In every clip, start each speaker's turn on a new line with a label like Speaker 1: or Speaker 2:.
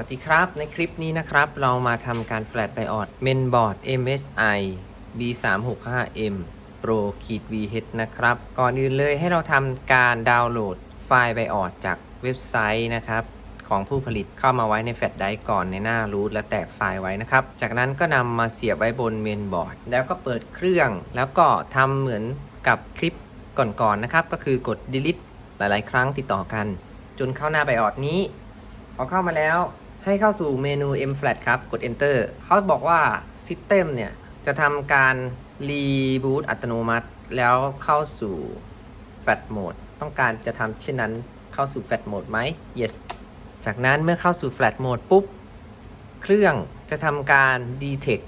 Speaker 1: วัสดีครับ ในคลิปนี้นะครับ เรามาทำการ Flash BIOS Mainboard MSI B365M Pro VH นะครับ ก่อนอื่นเลยให้เราทำการดาวน์โหลดไฟล์ BIOS จากเว็บไซต์นะครับ ของผู้ผลิตเข้ามาไว้ในแฟลชไดร์ก่อนในหน้ารูทและแตกไฟล์ไว้นะครับ จากนั้นก็นำมาเสียบไว้บนเมนบอร์ด แล้วก็เปิดเครื่องแล้วก็ทำเหมือนกับคลิปก่อนๆนะครับ ก็คือกด delete หลาย ๆ ครั้งติดต่อกัน จนเข้าหน้า BIOS นี้พอเข้ามาแล้ว ให้เข้าสู่เมนู M Flat ครับ กด Enter เขาบอกว่า System เนี่ย จะทำการ Reboot อัตโนมัติ แล้วเข้าสู่ Flat Mode ต้องการจะทำเช่นนั้นเข้าสู่ Flat Mode ไหม Yes จากนั้นเมื่อเข้าสู่ Flat Mode ปุ๊บ เครื่องจะทำการ Detect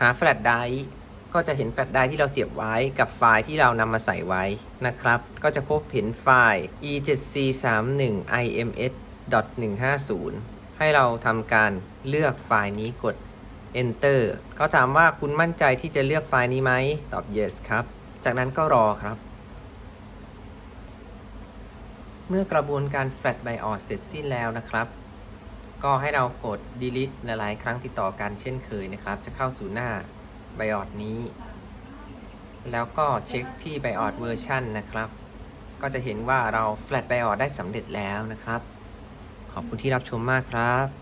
Speaker 1: หา Flat Drive ก็จะเห็นแฟลชไดร์ที่เราเสียบไว้กับไฟล์ที่เรานำมาใส่ไว้นะครับ ก็จะพบเห็นไฟล์ e7c31ims .150 ให้เราทำการเลือกไฟล์นี้กด enter เขาถามว่าคุณมั่นใจที่จะเลือกไฟล์นี้ไหมตอบ yes ครับ จากนั้นก็รอครับ เมื่อกระบวนการ flash BIOS เสร็จสิ้นแล้วนะครับ ก็ให้เรากด delete หลายๆ ครั้งติดต่อกันเช่นเคยนะครับ จะเข้าสู่หน้า BIOS นี้ แล้วก็เช็คที่ BIOS เวอร์ชันนะครับ ก็จะเห็นว่าเรา Flash BIOS ได้สำเร็จแล้วนะครับ ขอบคุณที่รับชมมากครับ